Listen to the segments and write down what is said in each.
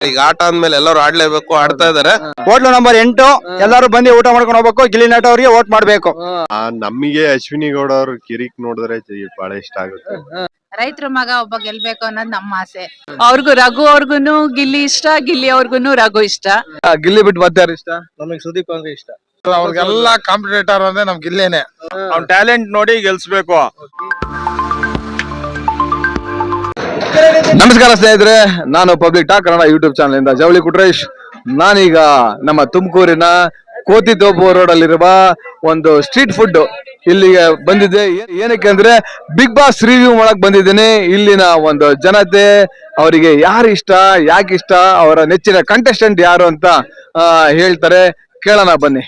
ಈಗ ಆಟ ಅಂದ್ಮೇಲೆ ಎಲ್ಲರೂ ಆಡ್ಲೇಬೇಕು ಆಡ್ತಾ ಇದಾರೆ. ಹೋಟ್ಲು ನಂಬರ್ ಎಂಟು ಎಲ್ಲರೂ ಬಂದು ಊಟ ಮಾಡ್ಕೊಂಡು ಹೋಗ್ಬೇಕು ಗಿಲ್ಲಿ ನಾಟ ಅವರಿಗೆ ವೋಟ್ ಮಾಡ್ಬೇಕು. ಆ ನಮಗೆ ಅಶ್ವಿನಿ ಗೌಡ ಅವ್ರ ಕಿರಿಕ್ ನೋಡಿದ್ರೆ ಜ- ಬಹಳ ಇಷ್ಟ ಆಗುತ್ತೆ. ರೈತರ ಮಗ ಒಬ್ಬ ಗೆಲ್ಬೇಕು ಅನ್ನೋದು ನಮ್ಮ ಆಸೆ. ಅವ್ರಿಗೂ ರಘು ಅವ್ರಿಗೂ ಗಿಲ್ಲಿ ಇಷ್ಟ ಗಿಲ್ಲಿ ಅವ್ರಿಗೂ ರಘು ಇಷ್ಟ. ಗಿಲ್ಲಿ ಬಿಟ್ಟು ಮತ್ತೆ ಯಾರು ಇಷ್ಟ? ನಮಗೆ ಸುದೀಪ್ ಅಂದ್ರೆ ಇಷ್ಟ. ಅವ್ರಿಗೆಲ್ಲ ಕಾಂಪಿಟೇಟರ್ ಅಂದ್ರೆ ನಮ್ ಗಿಲ್ಲೇನೆ ಅವ್ನ ಟ್ಯಾಲೆಂಟ್ ನೋಡಿ ಗೆಲ್ಸ್ಬೇಕು. ನಮಸ್ಕಾರ ಸ್ನೇಹಿತರೆ ನಾನು public talk Kannada YouTube channel ಇಂದ ಜವಳಿ ಕುಟ್ರೇಶ್. ನಾನೀಗ ನಮ್ಮ ತುಮಕೂರಿನ ಕೋತಿ ತೋಪು ರೋಡ್ ಅಲ್ಲಿರುವ ಒಂದು ಸ್ಟ್ರೀಟ್ ಫುಡ್ ಇಲ್ಲಿಗೆ ಬಂದಿದ್ದೆ. ಏನಕ್ಕೆ ಅಂದ್ರೆ ಬಿಗ್ ಬಾಸ್ ರಿವ್ಯೂ ಮಾಡಕ್ ಬಂದಿದ್ದೀನಿ. ಇಲ್ಲಿನ ಒಂದು ಜನತೆ ಅವರಿಗೆ ಯಾರು ಇಷ್ಟ ಯಾಕೆ ಇಷ್ಟ ಅವರ ನೆಚ್ಚಿನ ಕಂಟೆಸ್ಟೆಂಟ್ ಯಾರು ಅಂತ ಹೇಳ್ತಾರೆ. ಕೇಳೋಣ ಬನ್ನಿ.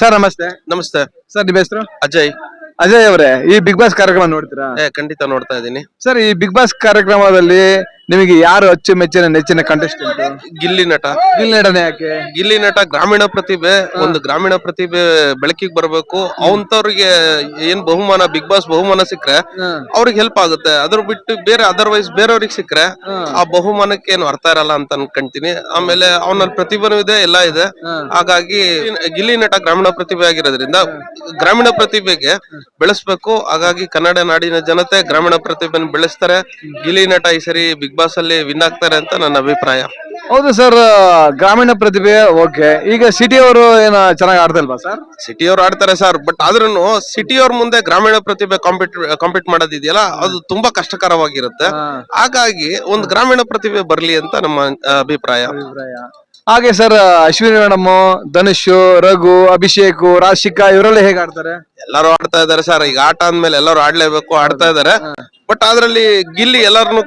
ಸರ್ ನಮಸ್ತೆ. ನಮಸ್ತೆ. ಸರ್ ನಿಮ್ಮ ಹೆಸರು? ಅಜಯ್. ಅಜಯ್ ಅವರೇ ಈ ಬಿಗ್ ಬಾಸ್ ಕಾರ್ಯಕ್ರಮ ನೋಡ್ತೀರಾ? ಏ ಖಂಡಿತ ನೋಡ್ತಾ ಇದೀನಿ ಸರ್ ಈ ಬಿಗ್ ಬಾಸ್ ಕಾರ್ಯಕ್ರಮದಲ್ಲಿ ನಿಮಗೆ ಯಾರು ಅಚ್ಚುಮೆಚ್ಚಿನ ನೆಚ್ಚಿನ ಕಂಟೆಸ್ಟೆಂಟ್ ಗಿಲ್ಲಿ ನಟ. ಗಿಲ್ಲಿ ನಟನೆ ಯಾಕೆ? ಗಿಲ್ಲಿ ನಟ ಗ್ರಾಮೀಣ ಪ್ರತಿಭೆ ಒಂದು ಗ್ರಾಮೀಣ ಪ್ರತಿಭೆ ಬೆಳಕಿಗೆ ಬರಬೇಕು. ಅವಂತವ್ರಿಗೆ ಏನ್ ಬಹುಮಾನ ಬಿಗ್ ಬಾಸ್ ಬಹುಮಾನ ಸಿಕ್ಕರೆ ಅವ್ರಿಗೆ ಹೆಲ್ಪ್ ಆಗುತ್ತೆ. ಅದ್ರ ಬಿಟ್ಟು ಬೇರೆ ಅದರ್ವೈಸ್ ಬೇರೆಯವ್ರಿಗೆ ಸಿಕ್ಕರೆ ಆ ಬಹುಮಾನಕ್ಕೆ ಏನು ಅರ್ಥ ಇರಲ್ಲ ಅಂತ ಅನ್ಕೊಂತೀನಿ. ಆಮೇಲೆ ಅವನಲ್ಲಿ ಪ್ರತಿಭೆನೂ ಇದೆ ಎಲ್ಲ ಇದೆ. ಹಾಗಾಗಿ ಗಿಲ್ಲಿ ನಟ ಗ್ರಾಮೀಣ ಪ್ರತಿಭೆ ಆಗಿರೋದ್ರಿಂದ ಗ್ರಾಮೀಣ ಪ್ರತಿಭೆಗೆ ಬೆಳೆಸ್ಬೇಕು. ಹಾಗಾಗಿ ಕನ್ನಡ ನಾಡಿನ ಜನತೆ ಗ್ರಾಮೀಣ ಪ್ರತಿಭೆನ ಬೆಳೆಸ್ತಾರೆ. ಗಿಲಿ ನಟ ಈ ಸರಿ ಬಿಗ್ ಬಾಸ್ ಅಲ್ಲಿ ವಿನ್ ಆಗ್ತಾರೆ ಅಂತ ನನ್ನ ಅಭಿಪ್ರಾಯ. ಹೌದು ಸರ್ ಗ್ರಾಮೀಣ ಪ್ರತಿಭೆ ಓಕೆ. ಈಗ ಸಿಟಿ ಅವರು ಏನ ಚೆನ್ನಾಗಿ ಆಡ್ತಲ್ವಾ ಸರ್ ಸಿಟಿ ಅವ್ರು ಆಡ್ತಾರೆ ಸರ್ ಬಟ್ ಆದ್ರೂ ಸಿಟಿ ಅವ್ರ ಮುಂದೆ ಗ್ರಾಮೀಣ ಪ್ರತಿಭೆ ಕಾಂಪಿಟ್ ಕಾಂಪೀಟ್ ಮಾಡೋದಿದೆಯಲ್ಲ ಅದು ತುಂಬಾ ಕಷ್ಟಕರವಾಗಿರುತ್ತೆ. ಹಾಗಾಗಿ ಒಂದು ಗ್ರಾಮೀಣ ಪ್ರತಿಭೆ ಬರ್ಲಿ ಅಂತ ನಮ್ಮ ಅಭಿಪ್ರಾಯ. ಹಾಗೆ ಸರ್ ಅಶ್ವಿನಿ ಮೇಡಮ್ ಧನುಷ್ ರಘು ಅಭಿಷೇಕ್ ರಾಶಿಕಾ ಇವರೆಲ್ಲ ಹೇಗೆ ಆಡ್ತಾರೆ? ಎಲ್ಲರೂ ಆಡ್ತಾ ಇದಾರೆ ಸರ್ ಈಗ ಆಟ ಅಂದ್ಮೇಲೆ ಎಲ್ಲರೂ ಆಡ್ಲೇಬೇಕು ಆಡ್ತಾ ಇದಾರೆ ಬಟ್ ಅದ್ರಲ್ಲಿ ಗಿಲ್ಲಿ ಎಲ್ಲರನ್ನು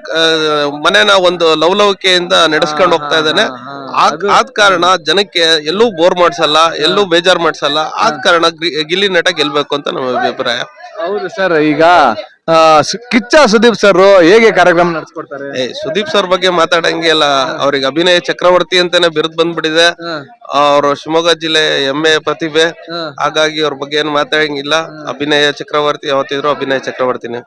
ಮನೇನ ಒಂದು ಲವಲವಿಕೆಯಿಂದ ನಡೆಸ್ಕೊಂಡು ಹೋಗ್ತಾ ಇದ್ದಾನೆ. ಆದ್ ಕಾರಣ ಜನಕ್ಕೆ ಎಲ್ಲೂ ಬೋರ್ ಮಾಡ್ಸಲ್ಲ ಎಲ್ಲೂ ಬೇಜಾರ್ ಮಾಡ್ಸಲ್ಲ. ಆದ ಕಾರಣ ಗಿಲ್ಲಿ ನಟ ಗೆಲ್ಬೇಕು ಅಂತ ನಮ್ಮ ಅಭಿಪ್ರಾಯ. ಹೌದು ಸರ್ ಈಗ ಕಿಚ್ಚ ಸುದೀಪ್ ಸರ್ ಹೇಗೆ ಕಾರ್ಯಕ್ರಮ ನಡೆಸ್ಕೊಡ್ತಾರೆ? ಏ ಸುದೀಪ್ ಸರ್ ಬಗ್ಗೆ ಮಾತಾಡಂಗೆ ಅವ್ರಿಗೆ ಅಭಿನಯ ಚಕ್ರವರ್ತಿ ಅಂತಾನೆ ಬಿರುದು ಬಂದ್ಬಿಟ್ಟಿದೆ. ಅವರು ಶಿವಮೊಗ್ಗ ಜಿಲ್ಲೆ ಎಮ್ಮೆ ಪ್ರತಿಭೆ. ಹಾಗಾಗಿ ಅವ್ರ ಬಗ್ಗೆ ಏನು ಮಾತಾಡಂಗಿಲ್ಲ. ಅಭಿನಯ ಚಕ್ರವರ್ತಿ ಯಾವತ್ತಿದ್ರು ಅಭಿನಯ ಚಕ್ರವರ್ತಿನೇ.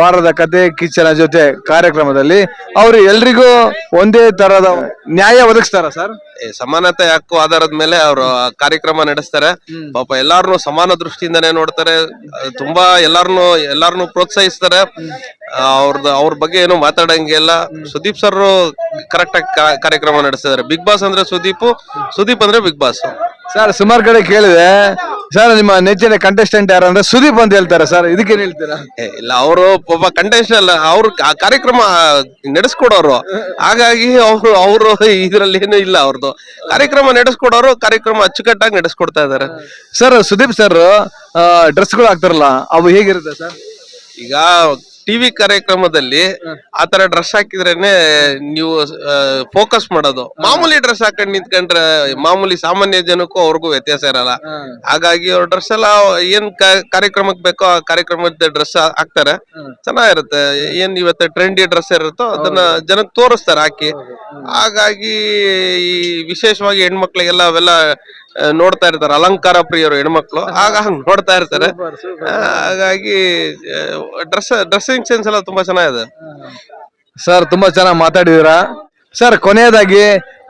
ವಾರದ ಕತೆ ಕಿಚ್ಚನ ಜೊತೆ ಕಾರ್ಯಕ್ರಮದಲ್ಲಿ ಅವರು ಎಲ್ರಿಗೂ ಒಂದೇ ತರದ ನ್ಯಾಯ ಒದಗಿಸ್ತಾರ ಸರ್? ಸಮಾನತೆ ಹಕ್ಕು ಆಧಾರದ ಮೇಲೆ ಅವರು ಕಾರ್ಯಕ್ರಮ ನಡೆಸ್ತಾರೆ. ಪಾಪ ಎಲ್ಲಾರನು ಸಮಾನ ದೃಷ್ಟಿಯಿಂದನೇ ನೋಡ್ತಾರೆ. ತುಂಬಾ ಎಲ್ಲಾರನು ಎಲ್ಲಾರನು ಪ್ರೋತ್ಸಾಹಿಸ್ತಾರೆ. ಅವ್ರದ್ದು ಅವ್ರ ಬಗ್ಗೆ ಏನು ಮಾತಾಡಂಗಿಲ್ಲ. ಸುದೀಪ್ ಸರ್ ಕರೆಕ್ಟ್ ಆಗಿ ಕಾರ್ಯಕ್ರಮ ನಡೆಸ್ತಿದ್ದಾರೆ ಬಿಗ್ ಬಾಸ್ ಅಂದ್ರೆ ಸುದೀಪ್. ಸುದೀಪ್ ಅಂದ್ರೆ ಬಿಗ್ ಬಾಸ್. ಸರ್ ಸುಮಾರು ಕಡೆ ಕೇಳಿದೆ. ಸರ್ ನಿಮ್ಮ ನೆಚ್ಚಿನ ಕಂಟೆಸ್ಟೆಂಟ್ ಯಾರು ಅಂದ್ರೆ ಸುದೀಪ್ ಅಂತ ಹೇಳ್ತಾರೆ ಸರ್. ಇದಕ್ಕೇನ್ ಹೇಳ್ತೀರಾ? ಏ, ಇಲ್ಲ ಅವರು ಪಾಪ ಕಂಟೆಸ್ಟ್ ಅಲ್ಲ. ಅವ್ರು ಆ ಕಾರ್ಯಕ್ರಮ ನಡೆಸ್ಕೊಡೋರು. ಹಾಗಾಗಿ ಅವರು ಅವರು ಇದ್ರಲ್ಲಿ ಏನು ಇಲ್ಲ ಅವ್ರದ್ದು ಕಾರ್ಯಕ್ರಮ ನಡೆಸ್ಕೊಡೋರು ಕಾರ್ಯಕ್ರಮ ಅಚ್ಚುಕಟ್ಟಾಗಿ ನಡೆಸ್ಕೊಡ್ತಾ ಇದಾರೆ ಸರ್ ಸುದೀಪ್ ಸರ್ ಡ್ರೆಸ್ಗಳು ಹಾಕ್ತಾರಲ್ಲ ಅವು ಹೇಗಿರುತ್ತೆ ಸರ್? ಈಗ ಟಿವಿ ಕಾರ್ಯಕ್ರಮದಲ್ಲಿ ಆತರ ಡ್ರೆಸ್ ಹಾಕಿದ್ರೇನೆ ನೀವು ಫೋಕಸ್ ಮಾಡೋದು. ಮಾಮೂಲಿ ಡ್ರೆಸ್ ಹಾಕೊಂಡ್ ನಿಂತ್ಕೊಂಡ್ರೆ ಮಾಮೂಲಿ ಸಾಮಾನ್ಯ ಜನಕ್ಕೂ ಅವ್ರಿಗೂ ವ್ಯತ್ಯಾಸ ಇರಲ್ಲ. ಹಾಗಾಗಿ ಅವ್ರ ಡ್ರೆಸ್ ಎಲ್ಲ ಏನ್ ಕಾರ್ಯಕ್ರಮಕ್ಕೆ ಬೇಕೋ ಆ ಕಾರ್ಯಕ್ರಮದ ಡ್ರೆಸ್ ಹಾಕ್ತಾರೆ. ಚೆನ್ನಾಗಿರುತ್ತೆ. ಏನ್ ಇವತ್ತು ಟ್ರೆಂಡಿ ಡ್ರೆಸ್ ಇರುತ್ತೋ ಅದನ್ನ ಜನಕ್ಕೆ ತೋರಿಸ್ತಾರೆ ಹಾಕಿ. ಹಾಗಾಗಿ ಈ ವಿಶೇಷವಾಗಿ ಹೆಣ್ಮಕ್ಳಿಗೆಲ್ಲ ಅವೆಲ್ಲ ನೋಡ್ತಾ ಇರ್ತಾರೆ ಅಲಂಕಾರ ಪ್ರಿಯರು ಹೆಣ್ಮಕ್ಳು ಆಗ ಹಂಗ್ ನೋಡ್ತಾ ಇರ್ತಾರೆ. ಹಾಗಾಗಿ ಡ್ರೆಸ್ ಡ್ರೆಸ್ಸಿಂಗ್ ಸೆನ್ಸ್ ಎಲ್ಲ ತುಂಬಾ ಚೆನ್ನಾಗಿದೆ. ಸರ್ ತುಂಬಾ ಚೆನ್ನಾಗಿ ಮಾತಾಡಿದೀರಾ? ಸರ್ ಕೊನೆಯದಾಗಿ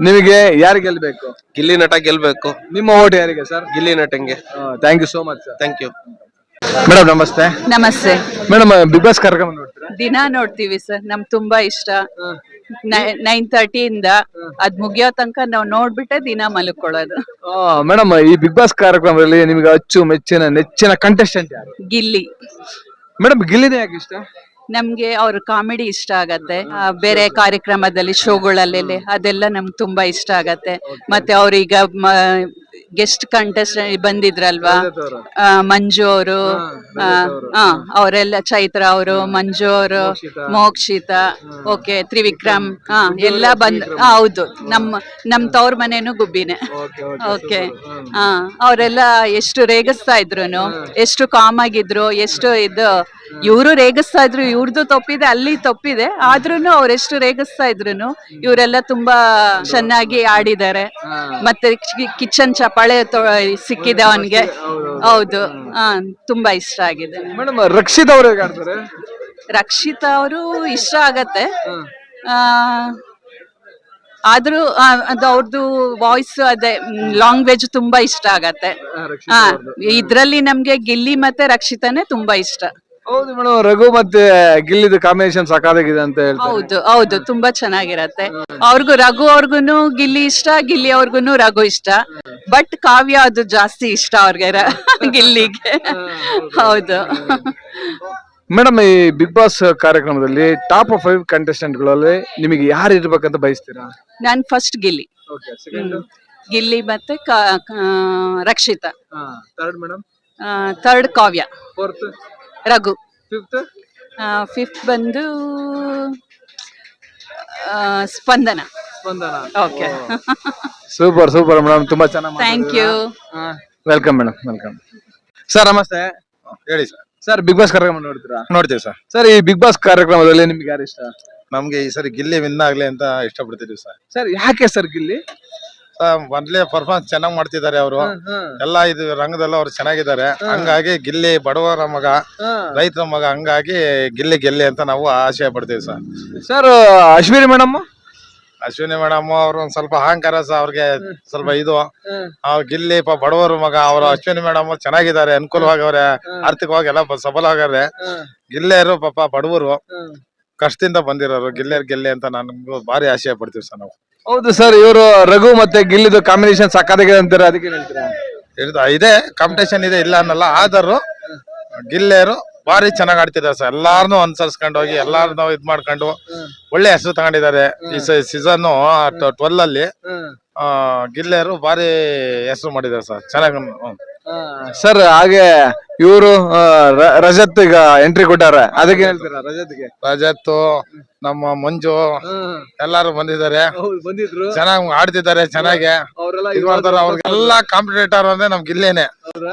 ನಿಮಗೆ ಯಾರು ಗೆಲ್ಬೇಕು? ಗಿಲ್ಲಿ ನಟ ಗೆಲ್ಬೇಕು. ನಿಮ್ಮ ಓಟ್ ಯಾರಿಗೆ sir Gilli ನಟಂಗೆ. Thank you so much sir thank you madam ನಮಸ್ತೆ. ನಮಸ್ತೆ. ಮೇಡಮ್ ಬಿಗ್ ಬಾಸ್ ಕಾರ್ಯಕ್ರಮ ನೋಡ್ತೀರಾ? ದಿನ ನೋಡ್ತೀವಿ ಸರ್ ನಮ್ಗೆ ತುಂಬಾ ಇಷ್ಟ. ನೈನ್ ಇಂದ ಅದ್ ಮುಗಿಯೋ ತನಕ ನಾವ್ ನೋಡ್ಬಿಟ್ಟೆ ದಿನ ಮಲ್ಕೊಳ್ಳೋದು. ಮೇಡಮ್ ಈ ಬಿಗ್ ಬಾಸ್ ಕಾರ್ಯಕ್ರಮದಲ್ಲಿ ನಿಮ್ಗೆ ಅಚ್ಚು ಮೆಚ್ಚಿನ ನೆಚ್ಚಿನ ಕಂಟೆಸ್ಟೆಂಟ್ ಯಾರು? ಗಿಲ್ಲಿ. ಮೇಡಮ್ ಗಿಲ್ಲಿನೇ ಯಾಕೆ ಇಷ್ಟ? ನಮ್ಗೆ ಅವ್ರ ಕಾಮಿಡಿ ಇಷ್ಟ ಆಗತ್ತೆ. ಆ, ಬೇರೆ ಕಾರ್ಯಕ್ರಮದಲ್ಲಿ ಶೋಗಳಲ್ಲಿ ಅದೆಲ್ಲ ನಮ್ಗೆ ತುಂಬಾ ಇಷ್ಟ ಆಗತ್ತೆ. ಮತ್ತೆ ಅವ್ರೀಗ ಗೆಸ್ಟ್ ಕಂಟೆಸ್ಟ್ ಬಂದಿದ್ರಲ್ವಾ? ಆ, ಮಂಜು ಅವರು ಅವರೆಲ್ಲ ಚೈತ್ರ ಅವರು ಮಂಜು ಅವರು ಮೋಕ್ಷಿತ. ಓಕೆ ತ್ರಿವಿಕ್ರಮ್. ಹಾ ಎಲ್ಲ ಬಂದ್ ಆ, ಹೌದು. ನಮ್ಮ ನಮ್ ತವ್ರ ಮನೇನು ಗುಬ್ಬಿನೇ. ಓಕೆ ಹಾ. ಅವರೆಲ್ಲ ಎಷ್ಟು ರೇಗಿಸ್ತಾ ಇದ್ರು ಎಷ್ಟು ಕಾಮ್ ಆಗಿದ್ರು ಎಷ್ಟು ಇದು ಇವರು ರೇಗಿಸ್ತಾ ಇದ್ರು ಇವ್ರದ್ದು ತಪ್ಪಿದೆ ಅಲ್ಲಿ ತಪ್ಪಿದೆ. ಆದ್ರೂನು ಅವರೆಷ್ಟು ರೇಗಿಸ್ತಾ ಇದ್ರು ಇವರೆಲ್ಲ ತುಂಬಾ ಚೆನ್ನಾಗಿ ಆಡಿದ್ದಾರೆ. ಮತ್ತೆ ಕಿಚನ್ ಚಪಾಳೆ ಸಿಕ್ಕಿದೆ ಅವನ್ಗೆ. ಹೌದು. ಹಾ ತುಂಬಾ ಇಷ್ಟ ಆಗಿದೆ. ಮೇಡಮ್ ರಕ್ಷಿತ್ ಅವರು ರಕ್ಷಿತ್ ಅವರು ಇಷ್ಟ ಆಗತ್ತೆ. ಆ ಆದ್ರೂ ಅದು ಅವ್ರದ್ದು ವಾಯ್ಸ್ ಅದೇ ಲಾಂಗ್ವೇಜ್ ತುಂಬಾ ಇಷ್ಟ ಆಗತ್ತೆ. ಹಾ ಇದ್ರಲ್ಲಿ ನಮ್ಗೆ ಗಿಲ್ಲಿ ಮತ್ತೆ ರಕ್ಷಿತನೇ ತುಂಬಾ ಇಷ್ಟ. ಹೌದು ಮೇಡಮ್ ರಘು ಮತ್ತೆ ಗಿಲ್ಲಿದು ಕಾಂಬಿನೇಷನ್ ಸಕಾಲಾಗಿದೆ ಅಂತ ಹೇಳ್ತಾರೆ. ಹೌದು ಹೌದು ತುಂಬಾ ಚೆನ್ನಾಗಿರತ್ತೆ. ಅವ್ರಿಗೂ ರಘು ಅವ್ರಿಗೂನು ಗಿಲ್ಲಿ ಇಷ್ಟ ಗಿಲ್ಲಿ ಅವ್ರಿಗೂನು ರಘು ಇಷ್ಟ. ಬಟ್ ಕಾವ್ಯ ಅದು ಜಾಸ್ತಿ ಇಷ್ಟ ಅವ್ರಿಗೆ ರ- ಗಿಲ್ಲಿಗೆ. ಹೌದು ಮೇಡಮ್ ಈ ಬಿಗ್ ಬಾಸ್ ಕಾರ್ಯಕ್ರಮದಲ್ಲಿ ಟಾಪ್ ಫೈವ್ ಕಂಟೆಸ್ಟೆಂಟ್ಗಳಲ್ಲಿ ನಿಮಗೆ ಯಾರು ಇರ್ಬೇಕಂತ ಬಯಸ್ತೀರಾ? ನಾನ್ ಫಸ್ಟ್ ಗಿಲ್ಲಿ. ಗಿಲ್ಲಿ ಮತ್ತೆ ರಕ್ಷಿತ ಕ- Rakshita. Third madam third Kavya. Fourth Raghu. Fifth fifth ಬಂದು ಆ, Spandana. Spandana. Okay super super madam ತುಂಬಾ ಚೆನ್ನಾಗಿ thank you welcome madam welcome sir ನಮಸ್ತೆ. ಹೇಳಿ ಸರ್ ಸರ್ ಬಿಗ್ ಬಾಸ್ ಕಾರ್ಯಕ್ರಮ ನೋಡ್ತೀರಾ? ನೋಡ್ತೀವಿ ಸರ್ ಸರ್ ಈ ಬಿಗ್ ಬಾಸ್ ಕಾರ್ಯಕ್ರಮದಲ್ಲಿ ನಿಮ್ಗೆ ಯಾರು ಇಷ್ಟ? ನಮ್ಗೆ ಈ ಸರಿ ಗಿಲ್ಲಿ ವಿನ್ ಆಗ್ಲಿ ಅಂತ ಇಷ್ಟಪಡ್ತಿದೀವಿ ಸರ್ ಸರ್ ಯಾಕೆ ಸರ್ ಗಿಲ್ಲಿ? ಮೊದ್ಲೇ ಪರ್ಫಾರ್ಮೆನ್ಸ್ ಚೆನ್ನಾಗ್ ಮಾಡ್ತಿದ್ದಾರೆ ಅವರು. ಎಲ್ಲ ಇದು ರಂಗದಲ್ಲ ಅವ್ರು ಚೆನ್ನಾಗಿದ್ದಾರೆ. ಹಂಗಾಗಿ ಗಿಲ್ಲಿ ಬಡವರ ಮಗ ರೈತರ ಮಗ ಹಂಗಾಗಿ ಗಿಲ್ಲಿ ಗೆಲ್ಲಿ ಅಂತ ನಾವು ಆಶಯ ಪಡ್ತೀವಿ sir. Sir Ashwini madam? Ashwini madam ಅವ್ರು ಒಂದ್ ಸ್ವಲ್ಪ ಅಹಂಕಾರ ಸಹ ಅವ್ರಿಗೆ ಸ್ವಲ್ಪ ಇದು. ಅವ್ರ ಗಿಲ್ಲಿ ಬಡವರ ಬಡವರು ಮಗ ಅವ್ರು ಅಶ್ವಿನಿ ಮೇಡಮ್ ಚೆನ್ನಾಗಿದ್ದಾರೆ ಅನುಕೂಲವಾಗವ್ರೆ ಆರ್ಥಿಕವಾಗಿ ಎಲ್ಲ ಸಬಲ ಆಗವ್ರೆ ಗಿಲ್ಲೇರು ಪಾಪ ಬಡವರು ಕಷ್ಟದಿಂದ ಬಂದಿರೋರು ಗಿಲ್ಲೇರ್ ಗೆಲ್ಲಿ ಅಂತ ನನ್ಗೂ ಭಾರಿ ಆಶಯ ಪಡ್ತೀವಿ ಸರ್ ನಾವು. ಹೌದು ಸರ್ ಇವರು ರಘು ಮತ್ತೆ ಗಿಲ್ಲಿದು ಕಾಂಬಿನೇಷನ್ ಸಕ್ಕದಾಗಿದೆ ಅಂತಾರೆ? ಅದಕ್ಕೆ ಹೇಳ್ತೀರಾ? ಇದೆ ಕಾಂಪಿಟೇಷನ್ ಇದೆ ಇಲ್ಲ ಅನ್ನಲ್ಲ ಆದರೂ ಗಿಲ್ಲೆಯರು ಭಾರಿ ಚೆನ್ನಾಗಿ ಆಡ್ತಿದ್ದಾರೆ ಸರ್. ಎಲ್ಲಾರನು ಅನುಸರಿಸ್ಕೊಂಡು ಹೋಗಿ ಎಲ್ಲಾರನು ಇದ್ ಮಾಡ್ಕೊಂಡು ಒಳ್ಳೆ ಹೆಸರು ತಗೊಂಡಿದ್ದಾರೆ. ಈ ಸೀಸನ್ ಟ್ವೆಲ್ ಅಲ್ಲಿ ಆ, ಗಿಲ್ಲೇರು ಭಾರಿ ಹೆಸರು ಮಾಡಿದ್ದಾರೆ ಸರ್. ಚೆನ್ನಾಗಿ. ಸರ್ ಹಾಗೆ ಇವರು ರಜತ್ ಈಗ ಎಂಟ್ರಿ ಕೊಟ್ಟಾರ. ಅದಕ್ಕೆ ಹೇಳ್ತೀರಾ ರಜತ್ಗೆ? ರಜತ್ ನಮ್ಮ ಮಂಜು ಎಲ್ಲಾರು ಬಂದಿದ್ದಾರೆ. ಬಂದಿದ್ರು. ಚೆನ್ನಾಗಿ ಆಡ್ತಿದ್ದಾರೆ ಚೆನ್ನಾಗಿ. ಇದು ಮಾಡ್ತಾರೆ ಅವ್ರಿಗೆಲ್ಲ ಕಾಂಪಿಟೇಟರ್ ಅಂದ್ರೆ ನಮ್ ಗಿಲ್ಲಿನೇ.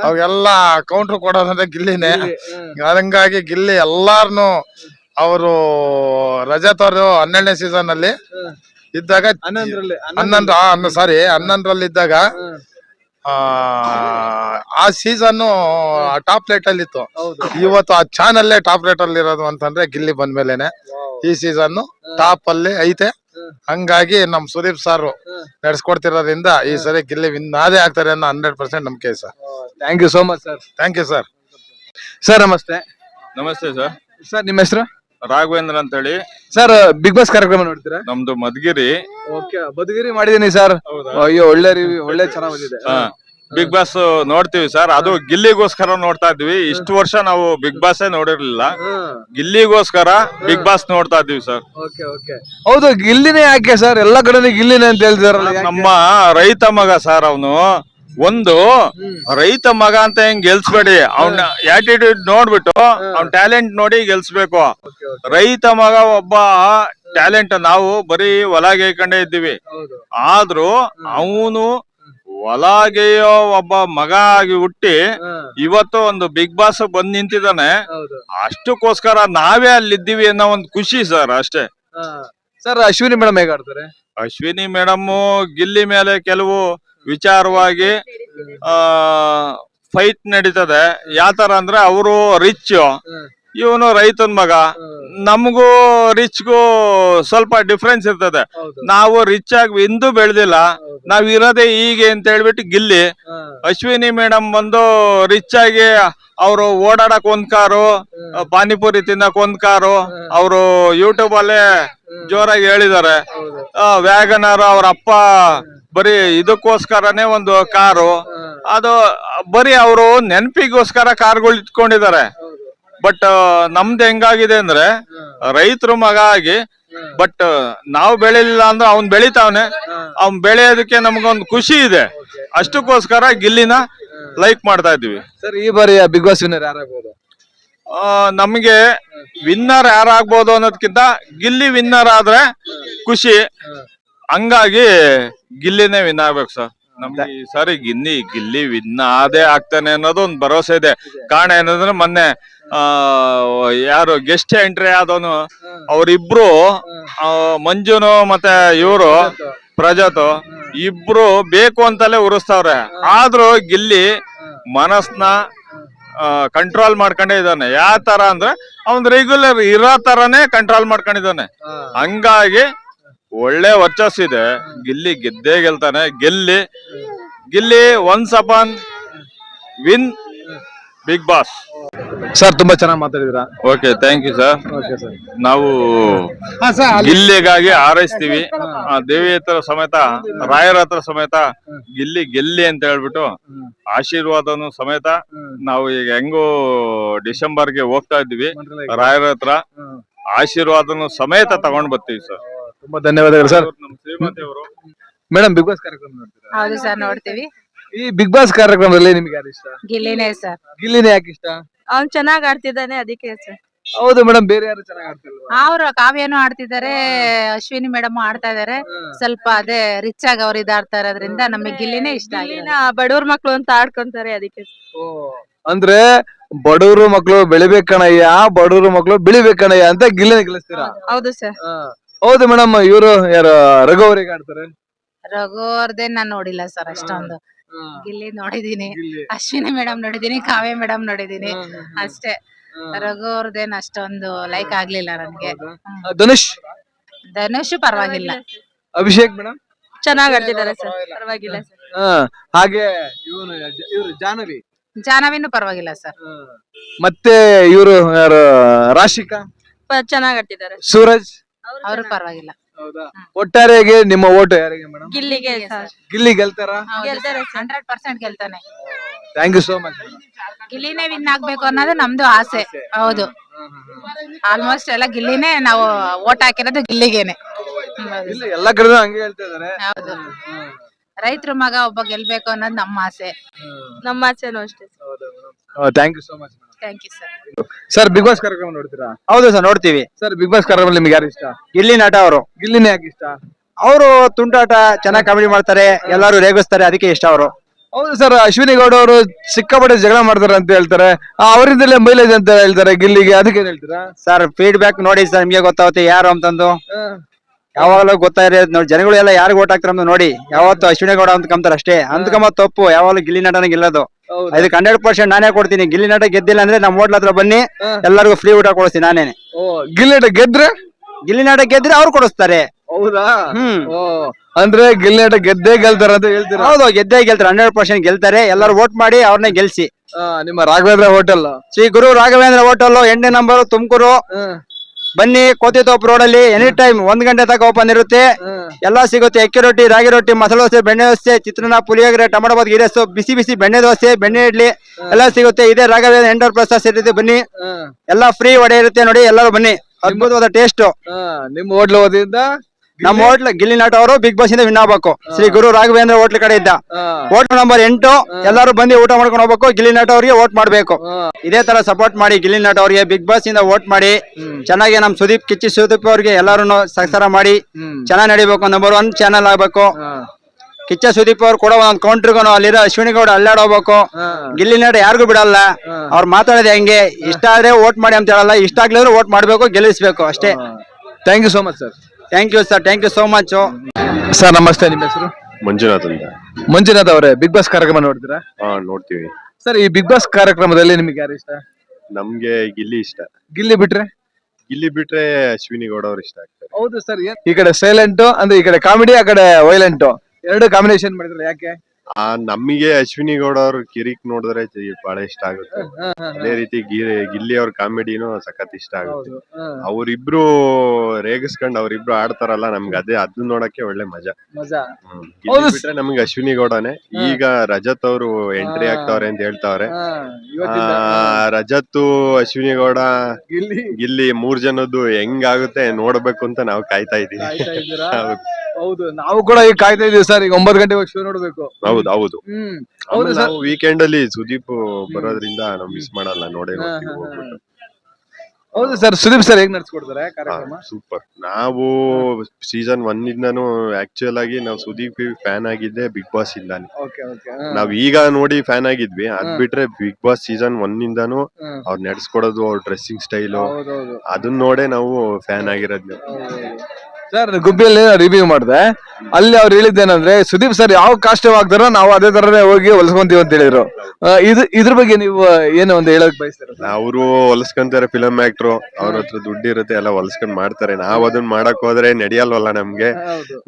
ಅವ್ರಿಗೆಲ್ಲ ಕೌಂಟರ್ ಕೊಡೋದಂದ್ರೆ ಗಿಲ್ಲಿನೇ. ಹಂಗಾಗಿ ಗಿಲ್ಲಿ ಎಲ್ಲಾರ್ನು ಅವರು ರಜತ್ ಅವರು ಹನ್ನೆರಡನೇ ಸೀಸನ್ ಅಲ್ಲಿ ಇದ್ದಾಗ ಹನ್ನೊಂದ್ರಲ್ಲಿ ಹನ್ನೊಂದು ಸಾರಿ ಹನ್ನೊಂದರಲ್ಲಿ ಇದ್ದಾಗ ಆ ಆ ಸೀಸನ್ ಟಾಪ್ ರೇಟ್ ಅಲ್ಲಿ ಇತ್ತು. ಇವತ್ತು ಆ ಚಾನಲ್ಲೇ ಟಾಪ್ ರೇಟ್ ಅಲ್ಲಿ ಇರೋದು ಅಂತಂದ್ರೆ ಗಿಲ್ಲಿ ಬಂದ್ಮೇಲೆನೆ. ಈ ಸೀಸನ್ ಟಾಪ್ ಅಲ್ಲಿ ಐತೆ. ಹಂಗಾಗಿ ನಮ್ ಸುದೀಪ್ ಸಾರು ನಡೆಸ್ಕೊಡ್ತಿರೋದ್ರಿಂದ ಈ ಸರಿ ಗಿಲ್ಲಿ ವಿನ್ ಅದೇ ಆಗ್ತಾರೆ ಅನ್ನೋ ಹಂಡ್ರೆಡ್ ಪರ್ಸೆಂಟ್ ನಂಬಿಕೆ sir. Thank you so much sir thank you sir sir ನಮಸ್ತೆ. ನಮಸ್ತೆ ಸರ್ ಸರ್ ನಿಮ್ಮ ಹೆಸರು? ರಾಘವೇಂದ್ರ ಅಂತ ಹೇಳಿ ಸರ್ ಬಿಗ್ ಬಾಸ್ ಕಾರ್ಯಕ್ರಮ ನೋಡ್ತೀರಾ? ನಮ್ದು ಮಧುಗಿರಿ. ಓಕೆ ಬದುಗಿರಿ ಮಾಡಿದೀನಿ ಸರ್ ಅಯ್ಯೋ ಒಳ್ಳೆ ರಿವ್ಯೂ ಒಳ್ಳೆ ಚೆನ್ನಾಗ್ ಬಂದಿದೆ ಬಿಗ್ ಬಾಸ್ ನೋಡ್ತೀವಿ ಸರ್ ಅದು ಗಿಲ್ಲಿಗೋಸ್ಕರ ನೋಡ್ತಾ ಇದ್ವಿ. ಇಷ್ಟು ವರ್ಷ ನಾವು ಬಿಗ್ ಬಾಸ್ ನೋಡಿರ್ಲಿಲ್ಲ. ಗಿಲ್ಲಿಗೋಸ್ಕರ ಬಿಗ್ ಬಾಸ್ ನೋಡ್ತಾ ಇದ್ವಿ ಸರ್ ಓಕೆ ಓಕೆ ಹೌದು ಗಿಲ್ಲಿನೇ ಯಾಕೆ ಸರ್ ಎಲ್ಲಾ ಕಡೆ ಗಿಲ್ಲಿನೇ ಅಂತ ಹೇಳ್ತಾರಲ್ಲ ನಮ್ಮ ರೈತ ಮಗ ಸರ್ ಅವನು. ಒಂದು ರೈತ ಮಗ ಅಂತ ಹೆಂಗ್ ಗೆಲ್ಸ್ಬೇಡಿ. ಅವನ ಆಟಿಟ್ಯೂಡ್ ನೋಡ್ಬಿಟ್ಟು ಅವ್ನ ಟ್ಯಾಲೆಂಟ್ ನೋಡಿ ಗೆಲ್ಸ್ಬೇಕು. ರೈತ ಮಗ ಒಬ್ಬ ಟ್ಯಾಲೆಂಟ್ ನಾವು ಬರೀ ಹೊಲ ಗೇಯ್ಕೊಂಡೇ ಇದ್ದೀವಿ. ಆದ್ರೂ ಅವನು ಹೊಲಗೆಯೋ ಒಬ್ಬ ಮಗ ಆಗಿ ಹುಟ್ಟಿ ಇವತ್ತು ಒಂದು ಬಿಗ್ ಬಾಸ್ ಬಂದ್ ನಿಂತಿದ್ದಾನೆ. ಅಷ್ಟಕ್ಕೋಸ್ಕರ ನಾವೇ ಅಲ್ಲಿದ್ದೀವಿ ಅನ್ನೋ ಒಂದು ಖುಷಿ ಸರ್ ಅಷ್ಟೇ. ಸರ್ ಅಶ್ವಿನಿ ಮೇಡಮ್ ಹೇಗಾಡ್ತಾರೆ ಅಶ್ವಿನಿ ಮೇಡಮ್ ಗಿಲ್ಲಿ ಮೇಲೆ ಕೆಲವು ವಿಚಾರವಾಗಿ ಆ ಫೈಟ್ ನಡೀತದೆ. ಯಾತರ ಅಂದ್ರೆ ಅವರು ರಿಚ್ ಇವನು ರೈತನ ಮಗ. ನಮಗೂ ರಿಚ್ಗೂ ಸ್ವಲ್ಪ ಡಿಫ್ರೆನ್ಸ್ ಇರ್ತದೆ. ನಾವು ರಿಚ್ ಆಗಿ ಇಂದು ಬೆಳೆದಿಲ್ಲ. ನಾವ್ ಇರೋದೇ ಹೀಗೆ ಅಂತ ಹೇಳ್ಬಿಟ್ಟು ಗಿಲ್ಲಿ. ಅಶ್ವಿನಿ ಮೇಡಮ್ ಬಂದು ರಿಚ್ ಆಗಿ ಅವರು ಓಡಾಡಕ್ ಒಂದ್ ಕಾರು ಪಾನಿಪುರಿ ತಿನ್ನಕ್ ಒಂದ್ ಕಾರು ಅವರು ಯೂಟ್ಯೂಬ್ ಅಲ್ಲೇ ಜೋರಾಗಿ ಹೇಳಿದ್ದಾರೆ. ವ್ಯಾಗನರ್ ಅವ್ರ ಅಪ್ಪ ಬರೀ ಇದಕ್ಕೋಸ್ಕರನೇ ಒಂದು ಕಾರು. ಅದು ಬರೀ ಅವರು ನೆನಪಿಗೋಸ್ಕರ ಕಾರ್ಗಳು ಇಟ್ಕೊಂಡಿದ್ದಾರೆ. ಬಟ್ ನಮ್ದು ಹೆಂಗಾಗಿದೆ ಅಂದ್ರೆ ರೈತರು ಮಗ ಆಗಿ ಬಟ್ ನಾವು ಬೆಳಿಲಿಲ್ಲ ಅಂದ್ರೆ ಅವ್ನ್ ಬೆಳಿತಾವನೆ. ಅವ್ನ್ ಬೆಳೆಯೋದಕ್ಕೆ ನಮ್ಗೊಂದು ಖುಷಿ ಇದೆ. ಅಷ್ಟಕ್ಕೋಸ್ಕರ ಗಿಲ್ಲಿನ ಲೈಕ್ ಮಾಡ್ತಾ ಇದ್ವಿ ಸರ್ ಈ ಬಾರಿ ಬಿಗ್ ಬಾಸ್ ವಿನ್ನರ್ ಯಾರಾಗ್ಬೋದು? ನಮಗೆ ನಮ್ಗೆ ವಿನ್ನರ್ ಯಾರಾಗ್ಬೋದು ಅನ್ನೋದಕ್ಕಿಂತ ಗಿಲ್ಲಿ ವಿನ್ನರ್ ಆದ್ರೆ ಖುಷಿ. ಹಂಗಾಗಿ ಗಿಲ್ಲಿನೇ ವಿನ್ ಆಗ್ಬೇಕು ಸರ್ ನಮ್ಗೆ ಈ ಸಾರಿ ಗಿನ್ನಿ ಗಿಲ್ಲಿ ವಿನ್ ಆದೇ ಆಗ್ತಾನೆ ಅನ್ನೋದು ಒಂದು ಭರವಸೆ ಇದೆ. ಕಾರಣ ಏನಂದ್ರೆ ಮೊನ್ನೆ ಆ ಯಾರು ಗೆಸ್ಟ್ ಎಂಟ್ರಿ ಆದವನು ಅವ್ರಿಬ್ರು ಮಂಜುನು ಮತ್ತೆ ಇವರು ಪ್ರಜಾತ್ ಇಬ್ರು ಬೇಕು ಅಂತಲೇ ಉರಿಸ್ತಾವ್ರೆ. ಆದ್ರೂ ಗಿಲ್ಲಿ ಮನಸ್ನ ಕಂಟ್ರೋಲ್ ಮಾಡ್ಕೊಂಡೇ ಇದ್ದಾನೆ. ಯಾವ ತರ ಅಂದ್ರೆ ಅವ್ನ್ ರೆಗ್ಯುಲರ್ ಇರೋ ತರನೇ ಕಂಟ್ರೋಲ್ ಮಾಡ್ಕೊಂಡಿದ್ದಾನೆ. ಹಂಗಾಗಿ ಒಳ್ಳೆ ವರ್ಚಸ್ಸಿದೆ ಗಿಲ್ಲಿ ಗೆದ್ದೇ ಗೆಲ್ತಾನೆ. ಗೆಲ್ಲಿ Gilli once upon win big boss sir ತುಂಬಾ ಚೆನ್ನಾಗಿ ಮಾತಾಡಿದಿರಾ okay thank you sir okay sir ನಾವು ಗಿಲ್ಲಿಗಾಗಿ ಹಾರೈಸ್ತೀವಿ. ಆ, ದೇವಿ ಹತ್ರ ಸಮೇತ ರಾಯರ ಹತ್ರ ಸಮೇತ ಗಿಲ್ಲಿ ಗೆಲ್ಲಿ ಅಂತ ಹೇಳ್ಬಿಟ್ಟು ಆಶೀರ್ವಾದನು ಸಮೇತ ನಾವು ಈಗ ಹೆಂಗೋ ಡಿಸೆಂಬರ್ಗೆ ಹೋಗ್ತಾ ಇದ್ವಿ ರಾಯರ ಹತ್ರ ಆಶೀರ್ವಾದನು ಸಮೇತ ತಗೊಂಡ್ ಬರ್ತೀವಿ ಸರ್ ತುಂಬಾ ಧನ್ಯವಾದಗಳು ಸರ್. ನಮ್ಮ ಶ್ರೀಮತಿ ಅವರು. ಮೇಡಮ್ ಬಿಗ್ ಬಾಸ್ ಕಾರ್ಯಕ್ರಮ ನೋಡ್ತೀರಾ? ಹೌದು ಸರ್ ನೋಡ್ತೀವಿ. ಈ ಬಿಗ್ ಬಾಸ್ ಕಾರ್ಯಕ್ರಮದಲ್ಲಿ ನಿಮ್ಗೆ ಯಾರು ಇಷ್ಟ? ಗಿಲ್ಲಿನೇ ಸರ್. ಗಿಲ್ಲಿನೇ ಯಾಕೆ ಇಷ್ಟ? ಅವ್ನ್ ಚೆನ್ನಾಗ್ ಆಡ್ತಿದ್ದಾನೆ ಅದಕ್ಕೆ ಸರ್. ಹೌದು ಮೇಡಮ್ ಬೇರೆ ಯಾರು ಚೆನ್ನಾಗಿ ಆಡ್ತಿಲ್ವಾ? ಅವ್ರು ಕಾವ್ಯನು ಆಡ್ತಿದ್ದಾರೆ ಅಶ್ವಿನಿ ಮೇಡಮ್ ಆಡ್ತಾ ಇದಾರೆ. ಸ್ವಲ್ಪ ಅದೇ ರಿಚ್ ಆಗಿ ಅವ್ರು ಇದಾಡ್ತಾ ಇರೋದ್ರಿಂದ ನಮಗೆ ಗಿಲ್ಲಿನೇ ಇಷ್ಟ ಆಗಿದೆ ಬಡವ್ರ ಮಕ್ಳು ಅಂತ ಆಡ್ಕೊಂತಾರೆ ಅದಕ್ಕೆ ಅಂದ್ರೆ ಬಡವರು ಮಕ್ಕಳು ಬೆಳಿಬೇಕಣಯ್ಯ ಬಡವರು ಮಕ್ಕಳು ಬೆಳಿಬೇಕಣಯ್ಯ ಅಂತ ಗಿಲ್ಲಿನ ಗೆಲ್ಲಿಸ್ತೀರಾ? ಹೌದು ಸರ್. ಹಾ. ಹೌದು ಮೇಡಮ್ ಇವರು ಯಾರು ರಘು ಅವ್ರಿಗೆ ಆಡ್ತಾರೆ? ರಘು ಅವ್ರದೇ ನಾನ್ ನೋಡಿಲ್ಲ ಸರ್ ಅಷ್ಟೊಂದು. ಇಲ್ಲಿ ನೋಡಿದೀನಿ. ಅಶ್ವಿನಿ ಮೇಡಮ್ ನೋಡಿದೀನಿ ಕಾವ್ಯ ಮೇಡಮ್ ನೋಡಿದೀನಿ ಅಷ್ಟೇ. ರಘು ಅವ್ರದೇನ್ ಅಷ್ಟೊಂದು ಲೈಕ್ ಆಗ್ಲಿಲ್ಲ ನನ್ಗೆ. ಧನುಷ್? ಧನುಷ್ ಪರವಾಗಿಲ್ಲ. ಅಭಿಷೇಕ್ ಮೇಡಮ್? ಚೆನ್ನಾಗ್ ಆಡ್ತಿದ್ದಾರೆ ಸರ್. ಪರವಾಗಿಲ್ಲ ಹಾಗೆ ಇವನು ಇವರು ಜಾನವಿ ಜಾನವಿನ ಪರವಾಗಿಲ್ಲ ಸರ್. ಮತ್ತೆ ಇವರು ಯಾರು ರಾಶಿಕಾ? ಚೆನ್ನಾಗ್ ಆಡ್ತಿದ್ದಾರೆ ಸೂರಜ್? ಅವರು ಪರವಾಗಿಲ್ಲ. ಹೌದಾ? ಒಟ್ಟಾರೆಯಾಗಿ ನಿಮ್ಮ ಓಟು ಯಾರಿಗೆ ಮೇಡಮ್? ಗಿಲ್ಲಿಗೆ ಗಿಲ್ಲಿ ಗೆಲ್ತಾರ? ಹಂಡ್ರೆಡ್ ಪರ್ಸೆಂಟ್ ಗೆಲ್ತಾನೆ. ಥ್ಯಾಂಕ್ ಯು ಸೋ ಮಚ್ ಗಿಲ್ಲಿನೇ ವಿನ್ ಆಗ್ಬೇಕು ಅನ್ನೋದು ನಮ್ದು ಆಸೆ. ಹೌದು. ಆಲ್ಮೋಸ್ಟ್ ಎಲ್ಲ ಗಿಲ್ಲಿನೇ ನಾವು ಓಟ್ ಹಾಕಿರೋದು ಗಿಲ್ಲಿಗೇನೆ. ಇಲ್ಲ ಎಲ್ಲಾ ಕಡೆ ಹಂಗೆ ಹೇಳ್ತಾ ಇದಾರೆ. ಹೌದು. ರೈತರ ಮಗ ಒಬ್ಬ ಗೆಲ್ಬೇಕು ಅನ್ನೋದು ನಮ್ಮ ಆಸೆ. ನಮ್ಮ ಆಸೆನೂ ಅಷ್ಟೇ thank you so much thank you sir sir big boss ಕಾರ್ಯಕ್ರಮ ನೋಡ್ತೀರಾ? ಹೌದು ಸರ್ ನೋಡ್ತೀವಿ. ಸರ್ ಬಿಗ್ ಬಾಸ್ ಕಾರ್ಯಕ್ರಮ ನಿಮ್ಗೆ ಯಾರು ಇಷ್ಟ? ಗಿಲ್ಲಿ ನಟ ಅವರು. ಗಿಲ್ಲಿನೇ ಯಾಕೆ ಇಷ್ಟ? ಅವರು ತುಂಟಾಟ ಚೆನ್ನಾಗಿ ಕಾಮಿಡಿ ಮಾಡ್ತಾರೆ ಎಲ್ಲಾರು ರೇಗಿಸ್ತಾರೆ ಅದಕ್ಕೆ ಇಷ್ಟ ಅವರು. ಹೌದು ಸರ್ ಅಶ್ವಿನಿ ಗೌಡ ಅವರು ಸಿಕ್ಕಾಪಟ್ಟೆ ಜಗಳ ಮಾಡ್ತಾರೆ ಅಂತ ಹೇಳ್ತಾರೆ. ಆ, ಅವರಿಂದಲೇ ಮೈಲೇಜ್ ಅಂತ ಹೇಳ್ತಾರೆ ಗಿಲ್ಲಿಗೆ ಅದಕ್ಕೆ ಏನ್ ಹೇಳ್ತೀರಾ? ಸರ್ ಫೀಡ್ಬ್ಯಾಕ್ ನೋಡಿ ಸರ್ ನಿಮಗೆ ಗೊತ್ತಾಗುತ್ತೆ ಯಾರು ಅಂತಂದು. ಯಾವಾಗಲೂ ಗೊತ್ತಾಗಿರೋದು ನೋಡಿ ಜನಗಳು ಎಲ್ಲ ಯಾರಿಗೆ ಓಟ್ ಹಾಕ್ತಾರ ನೋಡಿ. ಯಾವತ್ತು ಅಶ್ವಿನಿ ಗೌಡ ಅಂತ ಕಮ್ತಾರ ಅಷ್ಟೇ. ಅಂದ್ಕಂಬ ತಪ್ಪು ಯಾವಾಗಲೂ ಗಿಲ್ಲಿ ನಟನ ಗೆಲ್ಲೋದು. ಇದಕ್ಕೆ ಅದಕ್ಕೆ ಹಂಡ್ರೆಡ್ ಪರ್ಸೆಂಟ್ ನಾನೇ ಕೊಡ್ತೀನಿ ಗಿಲ್ಲಿ ನಟ ಗೆದ್ದಿಲ್ಲ ಅಂದ್ರೆ ನಮ್ಮ ಹೋಟ್ಲ ಹತ್ರ ಬನ್ನಿ. ಎಲ್ಲರಿಗೂ ಫ್ರೀ ಊಟ ಕೊಡಿಸ್ತೀನಿ ನಾನೇನೆ ಓ ಗಿಲ್ಲಿ ನಟ ಗೆದ್ರೆ? ಗಿಲ್ಲಿ ನಟ ಗೆದ್ರೆ ಅವ್ರು ಕೊಡಿಸ್ತಾರೆ. ಹೌದಾ? ಹ್ಮ್. ಅಂದ್ರೆ ಗಿಲ್ಲಿ ನಟ ಗೆದ್ದೇ ಗೆಲ್ತಾರ ಅಂತ ಹೇಳ್ತೀರಾ? ಹೌದು ಗೆದ್ದೇ ಗೆಲ್ತಾರೆ ಹಂಡ್ರೆಡ್ ಪರ್ಸೆಂಟ್ ಗೆಲ್ತಾರೆ ಎಲ್ಲರೂ ವೋಟ್ ಮಾಡಿ ಅವ್ರನ್ನ ಗೆಲ್ಸಿ. ನಿಮ್ಮ ರಾಘವೇಂದ್ರ ಹೋಟೆಲ್ ಶ್ರೀ ಗುರು ರಾಘವೇಂದ್ರ ಹೋಟೆಲ್ ಎಂಟನೇ ನಂಬರ್ ತುಮಕೂರು. ಬನ್ನಿ ಕೋತಿತೋಪ್ ರೋಡ್ ಅಲ್ಲಿ ಎನಿ ಟೈಮ್ ಒಂದ್ ಗಂಟೆ ತನಕ ಓಪನ್ ಇರುತ್ತೆ. ಎಲ್ಲಾ ಸಿಗುತ್ತೆ ಅಕ್ಕಿ ರೊಟ್ಟಿ ರಾಗಿ ರೊಟ್ಟಿ ಮಸಾಲೆ ದೋಸೆ ಬೆಣ್ಣೆ ದೋಸೆ ಚಿತ್ರಾನ್ನ ಪುಳಿಯೋಗರೆ ಟೊಮಟೊ ಬಾತ್ ಗಿರಸ್ ಬಿಸಿ ಬಿಸಿ ಬೆಣ್ಣೆ ದೋಸೆ ಬೆಣ್ಣೆ ಇಡ್ಲಿ ಎಲ್ಲ ಸಿಗುತ್ತೆ. ಇದೇ ರಾಘವೇಂದ್ರ ಎಂಟರ್ ಪ್ಲಸ್ ಇರುತ್ತೆ ಬನ್ನಿ. ಎಲ್ಲಾ ಫ್ರೀ ಒಡೆ ಇರುತ್ತೆ ನೋಡಿ ಎಲ್ಲರೂ ಬನ್ನಿ. ಅದ್ಭುತವಾದ ಟೇಸ್ಟ್ ನಿಮ್ಮ ಹೋಟ್ಲ್ ವತಿಯಿಂದ ನಮ್ಮ ಹೋಟ್ಲ್ ಗಿಲ್ಲಿ ನಾಟ್ ಅವರು ಬಿಗ್ ಬಾಸ್ ಇಂದ ವಿನ್ ಆಗ್ಬೇಕು. ಶ್ರೀ ಗುರು ರಾಘವೇಂದ್ರ ಹೋಟ್ಲ್ ಕಡೆ ಇದ್ದ. ಹೋಟ್ಲ್ ನಂಬರ್ ಎಂಟು ಎಲ್ಲರೂ ಬಂದು ಊಟ ಮಾಡ್ಕೊಂಡು ಹೋಗ್ಬೇಕು ಗಿಲ್ಲಿ ನಾಟ್ ಅವರಿಗೆ ವೋಟ್ ಮಾಡ್ಬೇಕು ಇದೇ ತರ ಸಪೋರ್ಟ್ ಮಾಡಿ ಗಿಲ್ಲಿ ನಾಟ್ ಅವರಿಗೆ ಬಿಗ್ ಬಾಸ್ ಇಂದ ವೋಟ್ ಮಾಡಿ. ಚೆನ್ನಾಗಿ ನಮ್ ಸುದೀಪ್ ಕಿಚ್ಚಿ ಸುದೀಪ್ ಅವ್ರಿಗೆ ಎಲ್ಲಾರು ಸಹಕಾರ ಮಾಡಿ. ಚೆನ್ನಾಗಿ ನಡಿಬೇಕು ನಂಬರ್ ಒನ್ ಚಾನಲ್ ಆಗ್ಬೇಕು. ಕಿಚ್ಚ ಸುದೀಪ್ ಅವ್ರು ಕೂಡ ಒಂದ್ ಕೌಂಟ್ರಿಗೂ ಅಲ್ಲಿರೋ ಅಶ್ವಿನಿ ಗೌಡ ಅಲ್ಲಾಡೋಗ್ಬೇಕು ಗಿಲ್ಲಿ ನಾಟ ಯಾರಿಗೂ ಬಿಡಲ್ಲ. ಅವ್ರು ಮಾತಾಡೋದು ಹೆಂಗೆ? ಇಷ್ಟ ಆದ್ರೆ ವೋಟ್ ಮಾಡಿ ಅಂತ ಹೇಳಲ್ಲ. ಇಷ್ಟ ಆಗ್ಲಿದ್ರೆ ವೋಟ್ ಮಾಡ್ಬೇಕು ಗೆಲ್ಲಿಸ್ಬೇಕು ಅಷ್ಟೇ. Thank you so much sir thank you sir thank you so much sir ನಮಸ್ತೆ. ನಿಮ್ಮ ಹೆಸರು? ಮಂಜುನಾಥ್ ಅಂತ. ಮಂಜುನಾಥ್ ಅವರೇ. ಬಿಗ್ ಬಾಸ್ ಕಾರ್ಯಕ್ರಮ ನೋಡ್ತೀರಾ? ಹಾ ನೋಡ್ತೀವಿ. ಸರ್ ಈ ಬಿಗ್ ಬಾಸ್ ಕಾರ್ಯಕ್ರಮದಲ್ಲಿ ನಿಮ್ಗೆ ಯಾರು ಇಷ್ಟ? ನಮ್ಗೆ ಗಿಲ್ಲಿ ಇಷ್ಟ. ಗಿಲ್ಲಿ ಬಿಟ್ರೆ? ಗಿಲ್ಲಿ ಬಿಟ್ರೆ ಅಶ್ವಿನಿ ಗೌಡ ಅವ್ರು ಇಷ್ಟ ಆಗ್ತಾರೆ. ಹೌದು ಸರ್ ಈ ಕಡೆ ಸೈಲೆಂಟ್ ಅಂದ್ರೆ ಈ ಕಡೆ ಕಾಮಿಡಿ ಆ ಕಡೆ ವೈಲೆಂಟ್ ಎರಡು ಕಾಂಬಿನೇಷನ್ ಮಾಡಿದ್ರೆ ಯಾಕೆ? ಆ ನಮಗೆ ಅಶ್ವಿನಿ ಗೌಡ ಅವ್ರ ಕಿರಿಕ್ ನೋಡಿದ್ರೆ ಜಿ- ಬಹಳ ಇಷ್ಟ ಆಗುತ್ತೆ. ಅದೇ ರೀತಿ ಗಿ- ಗಿಲ್ಲಿ ಅವ್ರ ಕಾಮಿಡಿನೂ ಸಖತ್ ಇಷ್ಟ ಆಗುತ್ತೆ. ಅವರಿಬ್ರು ರೇಗಿಸ್ಕೊಂಡು ಅವರಿಬ್ರು ಆಡ್ತಾರಲ್ಲ ನಮ್ಗೆ ಅದೇ ಅದನ್ನ ನೋಡಕ್ಕೆ ಒಳ್ಳೆ ಮಜಾ. ಮಜಾ. ಹ್ಮ್. ಹೌದು. ಗಿಲ್ಲಿ ಬಿಟ್ರೆ ನಮ್ಗೆ ಅಶ್ವಿನಿ ಗೌಡನೇ. ಈಗ ರಜತ್ ಅವರು ಎಂಟ್ರಿ ಹಾ. ಆಗ್ತಾವ್ರೆ ಅಂತ ಹೇಳ್ತಾವ್ರೆ. ಹಾ, ಇವತ್ತಿಂದ. ಆ, ರಜತ್ತು ಅಶ್ವಿನಿ ಗೌಡ ಗಿಲ್ಲಿ. ಗಿಲ್ಲಿ ಮೂರ್ ಜನದ್ದು ಹೆಂಗಾಗುತ್ತೆ ನೋಡ್ಬೇಕು ಅಂತ ನಾವು ಕಾಯ್ತಾ ಇದೀವಿ ಕಾಯ್ತಾ ಇದ್ದೀರಾ? ಹೌದು. ಹೌದು ನಾವು ಕೂಡ ಈಗ ಕಾಯ್ತಾ ಇದೀವಿ ಸರ್ ಈಗ ಒಂಬತ್ತು ಗಂಟೆಗೆ ಶೋ ನೋಡ್ಬೇಕು. ಹೌದು ಹೌದು. ಹ್ಮ್ ಹೌದು ಆಮೇಲೆ ಸರ್. ನಾವು ವೀಕೆಂಡ್ ಅಲ್ಲಿ ಸುದೀಪ್ ಬರೋದ್ರಿಂದ ನಾವು ಮಿಸ್ ಮಾಡಲ್ಲ ನೋಡೇ ಹಾ, ಹಾ, ಹೌದು ಸರ್ ಸುದೀಪ್ ಸರ್ ಹೇಗ್ ನಡ್ಸ್ಕೊಡ್ತಾರೆ ಕಾರ್ಯಕ್ರಮ? ಸೂಪರ್ ನಾವು ಸೀಸನ್ ಒನ್ ಇಂದಾನು ಆಕ್ಚುಯಲ್ ಆಗಿ ನಾವು ಸುದೀಪ್ ಫ್ಯಾನ್ ಆಗಿದ್ದೆ ಬಿಗ್ ಬಾಸ್ ಇಂದಾನೆ. ಓಕೆ ಓಕೆ ನಾವ್ ಈಗ ನೋಡಿ ಫ್ಯಾನ್ ಆಗಿದ್ವಿ ಅದ್ ಹಾ. ಬಿಟ್ರೆ ಬಿಗ್ ಬಾಸ್ ಸೀಸನ್ ಒನ್ ಇಂದಾನು ಅವ್ರು ನಡ್ಸ್ಕೊಡೋದು ಅವ್ರ ಡ್ರೆಸ್ಸಿಂಗ್ ಸ್ಟೈಲು ಹೌದೌದು ಅದನ್ನ ನೋಡೇ ನಾವು ಫ್ಯಾನ್ ಆಗಿರೋದ್. ಸರ್ ಗುಬ್ಬಿಯಲ್ಲಿ ರಿವ್ಯೂ ಮಾಡಿದೆ. ಅಲ್ಲಿ ಅವ್ರು ಹೇಳಿದ್ದೇನಂದ್ರೆ ಸುದೀಪ್ ಸರ್ ಯಾವ ಕಾಸ್ಟ್ಯೂಮ್ ಹಾಕ್ತಾರೋ ನಾವು ಅದೇ ತರನೇ ಹೋಗಿ ಹೊಲ್ಸ್ಕೊಂತೀವಿ ಅಂತ ಹೇಳಿದ್ರು. ಆ, ಇದು ಇದ್ರ ಬಗ್ಗೆ ನೀವು ಏನು ಒಂದು ಹೇಳಕ್ ಬಯಸ್ತೀರ ಅವರು ಹೊಲಸ್ಕೊಂತಾರೆ ಫಿಲಂ ಆಕ್ಟ್ರು ಅವ್ರ ಹತ್ರ ದುಡ್ಡು ಇರುತ್ತೆ ಎಲ್ಲ ಹೊಲಸ್ಕೊಂಡ್ ಮಾಡ್ತಾರೆ. ನಾವ್ ಅದನ್ನ ಮಾಡಕ್ ಹೋದ್ರೆ ನಡೆಯಲ್ವಲ್ಲ ನಮ್ಗೆ.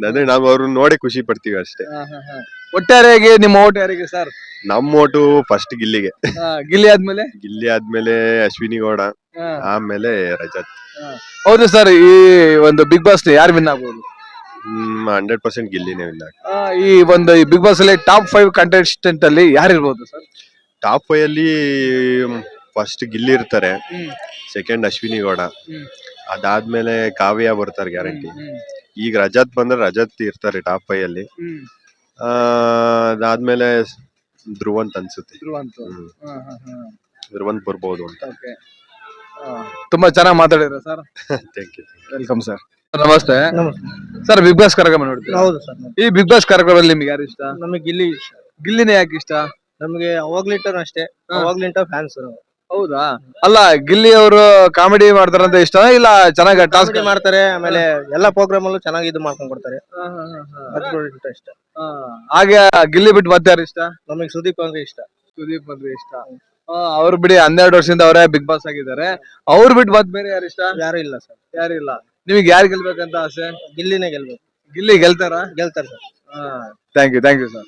ಅಂದ್ರೆ ನಾವ್ ಅವ್ರನ್ನ ನೋಡಿ ಖುಷಿ ಪಡ್ತೀವಿ ಅಷ್ಟೇ. ಒಟ್ಟಾರೆಯಾಗಿ ನಿಮ್ಮ ಓಟ್ ಯಾರಿಗೆ ಸರ್ ನಮ್ ಓಟು ಫಸ್ಟ್ ಗಿಲ್ಲಿಗೆ. ಗಿಲ್ಲಿ ಆದ್ಮೇಲೆ? ಗಿಲ್ಲಿ ಆದ್ಮೇಲೆ ಅಶ್ವಿನಿ ಗೌಡ ಆಮೇಲೆ ರಜತ್. ಹೌದು ಸರ್ ಈ ಒಂದು ಬಿಗ್ ಬಾಸ್ ಯಾರು ವಿನ್ ಆಗ್ಬೋದು? ಹಂಡ್ರೆಡ್ ಪರ್ಸೆಂಟ್ ಗಿಲ್ಲಿನೇ ವಿನ್ ಆ, ಈ ಒಂದು ಬಿಗ್ ಬಾಸ್ ಅಲ್ಲಿ ಟಾಪ್ ಫೈವ್ ಕಂಟೆಸ್ಟೆಂಟ್ ಅಲ್ಲಿ ಯಾರು ಇರ್ಬೋದು ಸರ್? ಟಾಪ್ ಫೈವ್ ಅಲ್ಲಿ ಫಸ್ಟ್ ಗಿಲ್ಲಿ ಇರ್ತಾರೆ. ಸೆಕೆಂಡ್ ಅಶ್ವಿನಿ ಗೌಡ. ಅದಾದ್ಮೇಲೆ ಕಾವ್ಯ ಬರ್ತಾರೆ ಗ್ಯಾರಂಟಿ ಈಗ ರಜತ್ ಬಂದ್ರೆ ರಜತ್ ಇರ್ತಾರೆ ಟಾಪ್ ಫೈವ್ ಅಲ್ಲಿ. ಆ, ಅದಾದ್ಮೇಲೆ ಧ್ರುವಂತ್ ಅನ್ಸುತ್ತೆ. ಹ್ಮ್. ಧ್ರುವಂತ್ ಬರ್ಬೋದು ಅಂತ. ತುಂಬಾ ಚೆನ್ನಾಗಿ ಮಾತಾಡಿದ್ರು sir. Thank you welcome sir ನಮಸ್ತೆ. ಸರ್ ಬಿಗ್ ಬಾಸ್ ಕಾರ್ಯಕ್ರಮ ನೋಡ್ತೀರಾ? ಹೌದು ಸರ್. ಈ ಬಿಗ್ ಬಾಸ್ ಕಾರ್ಯಕ್ರಮದಲ್ಲಿ ನಿಮ್ಗೆ ಯಾರು ಇಷ್ಟ? ನಮಗೆ ಗಿಲ್ಲಿ ಇಷ್ಟ. ಗಿಲ್ಲಿನೇ ಯಾಕೆ ಇಷ್ಟ? ನಮಗೆ ಅವಾಗ್ಲಿಂಟನು ಅಷ್ಟೇ. ಅವಾಗ್ಲಿಂಟ ಫ್ಯಾನ್ಸ್ ಹೌದಾ? ಅಲ್ಲ ಗಿಲ್ಲಿ ಅವರು ಕಾಮಿಡಿ ಮಾಡ್ತಾರಂತ ಇಷ್ಟ ಇಲ್ಲ ಚೆನ್ನಾಗಿ ಟಾಸ್ಕ್ ಮಾಡ್ತಾರೆ ಆಮೇಲೆ ಎಲ್ಲಾ ಪ್ರೋಗ್ರಾಮ್ ಅಲ್ಲೂ ಚೆನ್ನಾಗಿ ಇದು ಮಾಡ್ಕೊಂಡ್ ಕೊಡ್ತಾರೆ. ಇಷ್ಟ. ಹಾಗೆ ಗಿಲ್ಲಿ ಬಿಟ್ಟು ಮತ್ತೆ ಯಾರು ಇಷ್ಟ? ನಮಗೆ ಸುದೀಪ್ ಅಂದ್ರೆ ಇಷ್ಟ. ಸುದೀಪ್ ಅಂದ್ರೆ ಇಷ್ಟ. ಅವ್ರು ಬಿಡಿ ಹನ್ನೆರಡು ವರ್ಷದಿಂದ ಅವರೇ ಬಿಗ್ ಬಾಸ್ ಆಗಿದ್ದಾರೆ. ಅವ್ರು ಬಿಟ್ಟು ಮತ್ತೆ ಬೇರೆ ಯಾರು ಇಷ್ಟ? ಯಾರು ಇಲ್ಲ ಸರ್. ಯಾರು ಇಲ್ಲ. ನಿಮಗೆ ಯಾರು ಗೆಲ್ಬೇಕಂತ ಆಸೆ? ಗಿಲ್ಲಿನೇ ಗೆಲ್ಬೇಕು. ಗಿಲ್ಲಿ ಗೆಲ್ತಾರ? ಗೆಲ್ತಾರ sir. Thank you thank you sir